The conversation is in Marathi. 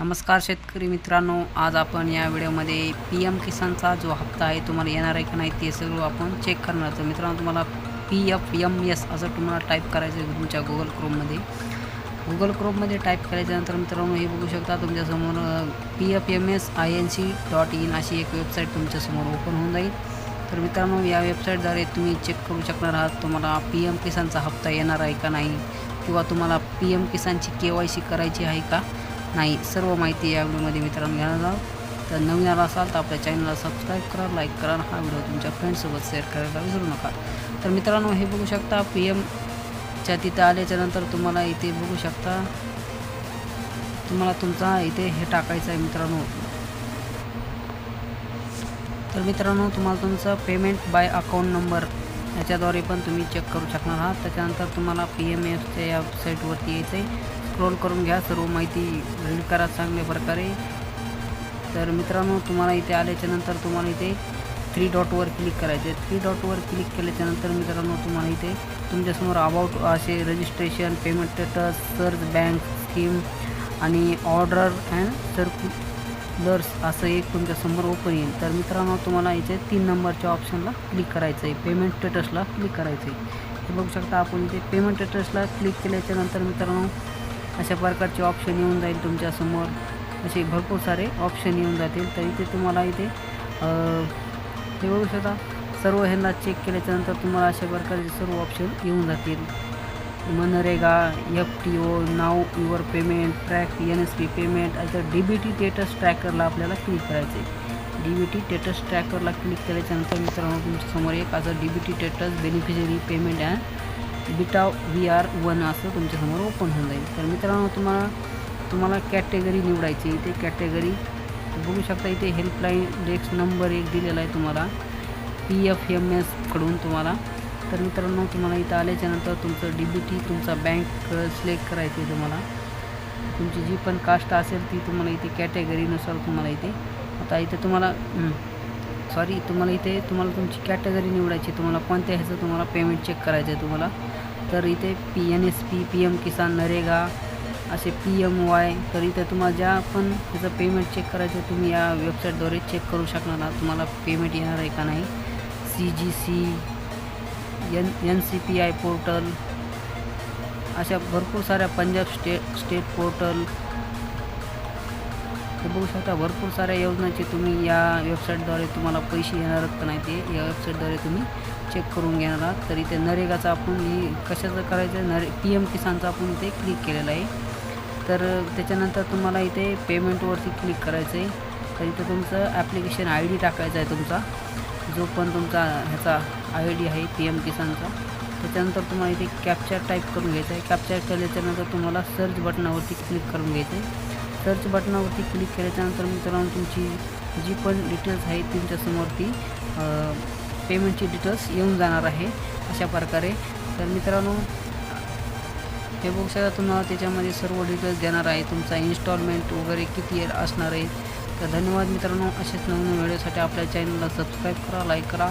नमस्कार शेतकरी मित्रांनो आज आपण या व्हिडिओमध्ये पी एम किसानचा जो हप्ता आहे तुम्हाला येणार आहे का नाही ते सगळं आपण चेक करणार तर मित्रांनो तुम्हाला पी एफ एम एस असं तुम्हाला टाईप करायचं आहे तुमच्या गुगल क्रोममध्ये गुगल क्रोममध्ये टाईप करायच्यानंतर मित्रांनो हे बघू शकता तुमच्यासमोर P F M S I N C dot in अशी एक वेबसाईट तुमच्यासमोर ओपन होऊन जाईल. तर मित्रांनो या वेबसाईटद्वारे तुम्ही चेक करू शकणार आहात तुम्हाला पी एम किसानचा हप्ता येणार आहे का नाही किंवा तुम्हाला पी एम किसानची के वाय सी करायची आहे का नाही सर्व माहिती या व्हिडिओमध्ये मित्रांनो घेणार आहोत. तर नवीन आला असाल तर आपल्या चॅनलला सबस्क्राईब करा लाईक करा हा व्हिडिओ तुमच्या फ्रेंड्ससोबत शेअर करायला विसरू नका. तर मित्रांनो हे बघू शकता पी एमच्या तिथं आल्याच्यानंतर तुम्हाला इथे बघू शकता. तुम्हाला तुमचा इथे हे टाकायचं आहे मित्रांनो. तर मित्रांनो तुम्हाला तुमचं पेमेंट बाय अकाउंट नंबर याच्याद्वारे पण तुम्ही चेक करू शकणार आहात. त्याच्यानंतर तुम्हाला पी एम एफच्या या वेबसाईटवरती यायचं आहे स्क्रोल करून घ्या. सर्व माहिती रीड करा चांगल्या प्रकारे. तर मित्रांनो तुम्हाला इथे आल्याच्यानंतर तुम्हाला इथे थ्री डॉटवर क्लिक करायचे. थ्री डॉटवर क्लिक केल्याच्यानंतर मित्रांनो तुम्हाला इथे तुमच्यासमोर अबाउट असे registration payment status search bank scheme आणि ऑर्डर अँड सर्क्युलर्स असं एक तुमच्यासमोर ओपन येईल. तर मित्रांनो तुम्हाला इथे तीन नंबरच्या ऑप्शनला क्लिक करायचं आहे. पेमेंट स्टेटसला क्लिक करायचं आहे. हे बघू शकता आपण इथे पेमेंट स्टेटसला क्लिक केल्याच्यानंतर मित्रांनो अशा प्रकारचे ऑप्शन येऊन जाईल तुमच्यासमोर असे भरपूर सारे ऑप्शन येऊन जातील. तर इथे तुम्हाला इथे हे बघू शकता. सर्व ह्यांना चेक केल्याच्यानंतर तुम्हाला अशा प्रकारचे सर्व ऑप्शन येऊन जातील. MNREGA F T O now your payment track N S P payment आता डी बी टी टेटस ट्रॅकरला आपल्याला क्लिक करायचे डी बी टी टेटस ट्रॅकरला क्लिक केल्याच्यानंतर मित्रांनो तुमच्यासमोर एक असं D B T status beneficiary payment and beta V R one असं तुमच्यासमोर ओपन होऊन जाईल. तर मित्रांनो तुम्हाला तुम्हाला कॅटेगरी निवडायची इथे कॅटेगरी बघू शकता इथे हेल्पलाईन डेस्क नंबर एक दिलेला आहे तुम्हाला. पी एफ एम एसकडून तुम्हाला. तर मित्रांनो तुम्हाला इथं आल्याच्यानंतर तुमचं डी बी टी तुमचा बँक सिलेक्ट करायचं आहे तुम्हाला. तुमची जी पण कास्ट असेल ती तुम्हाला इथे कॅटेगरीनुसार तुम्हाला इथे आता इथे तुम्हाला सॉरी तुम्हाला इथे तुम्हाला तुमची कॅटेगरी निवडायची तुम्हाला कोणत्या ह्याचं तुम्हाला पेमेंट चेक करायचं आहे तुम्हाला. तर इथे P N S P P M Kisan NREGA असे पी एम वाय तर इथे तुम्हाला ज्या पण त्याचं पेमेंट चेक करायचं तुम्ही या वेबसाईटद्वारे चेक करू शकणार ना. तुम्हाला पेमेंट येणार आहे का नाही? C G C N N C P I portal अशा भरपूर साऱ्या पंजाब स्टेट स्टेट पोर्टल बघू शकता. भरपूर साऱ्या योजनांचे तुम्ही या वेबसाईटद्वारे तुम्हाला पैसे येणार आहेत का नाही ते या वेबसाईटद्वारे तुम्ही चेक करून घेणार आहात. तर इथे नरेगाचं आपण ही कशाचं करायचं आहे नरे पी एम किसानचं आपण इथे क्लिक केलेलं आहे. तर त्याच्यानंतर तुम्हाला इथे पेमेंटवरती क्लिक करायचं आहे तर इथे तुमचं ॲप्लिकेशन आय डी टाकायचा आहे तुमचा. जो पण तुमचा ह्याचा आय डी आहे पी एम किसानचा त्याच्यानंतर तुम्हाला इथे कॅप्चर टाईप करून घ्यायचं आहे. कॅप्चर केल्याच्यानंतर तुम्हाला सर्च बटनावरती क्लिक करून घ्यायचं आहे सर्च बटनावरती क्लिक केल्याच्यानंतर मित्रांनो तुमची जी पण डिटेल्स आहे तुमच्यासमोर ती पेमेंटची डिटेल्स येऊन जाणार आहे अशा प्रकारे. तर मित्रांनो हे बघू शकता तुम्हाला त्याच्यामध्ये सर्व डिटेल्स देणार आहे. तुमचा इन्स्टॉलमेंट वगैरे किती असणार आहे. तर धन्यवाद मित्रांनो असेच नवीन व्हिडिओसाठी आपल्या चॅनलला सबस्क्राईब करा लाईक करा.